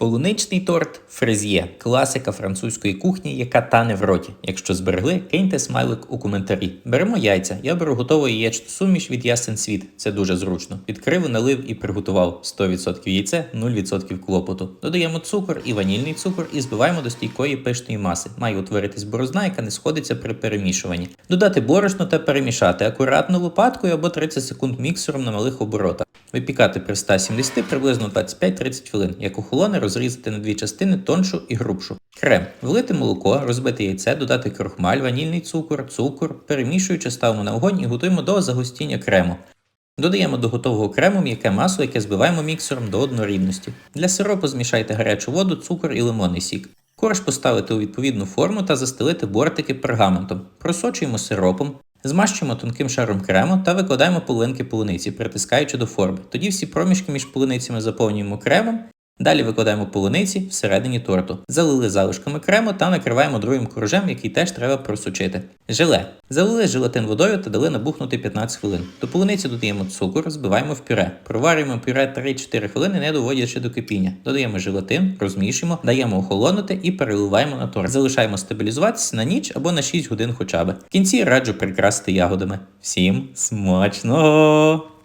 Полуничний торт фрезьє класика французької кухні, яка тане в роті. Якщо зберегли, киньте смайлик у коментарі. Беремо яйця. Я беру готову яєчну суміш від Ясен Світ. Це дуже зручно. Відкрив, налив і приготував 100% яйце, 0% клопоту. Додаємо цукор і ванільний цукор і збиваємо до стійкої пишної маси. Має утворитись борозна, яка не сходиться при перемішуванні. Додати борошно та перемішати акуратно лопаткою або 30 секунд міксером на малих оборотах. Випікати при 170 приблизно 25-30 хвилин. Як охолоне, розрізати на дві частини тоншу і грубшу. Крем. Влити молоко, розбити яйце, додати крохмаль, ванільний цукор, цукор, перемішуючи, ставимо на огонь і готуємо до загустіння крему. Додаємо до готового крему м'яке масло, яке збиваємо міксером до однорідності. Для сиропу змішайте гарячу воду, цукор і лимонний сік. Корж поставити у відповідну форму та застелити бортики пергаментом. Просочуємо сиропом, змащуємо тонким шаром крему та викладаємо половинки полуниці, притискаючи до форми. Тоді всі проміжки між полуницями заповнюємо кремом. Далі викладаємо полуниці всередині торту. Залили залишками крему та накриваємо другим коржем, який теж треба просучити. Желе. Залили желатин водою та дали набухнути 15 хвилин. До полуниці додаємо цукор, збиваємо в пюре. Проварюємо пюре 3-4 хвилини, не доводячи до кипіння. Додаємо желатин, розмішуємо, даємо охолонути і переливаємо на торт. Залишаємо стабілізуватися на ніч або на 6 годин хоча б. В кінці раджу прикрасити ягодами. Всім смачного!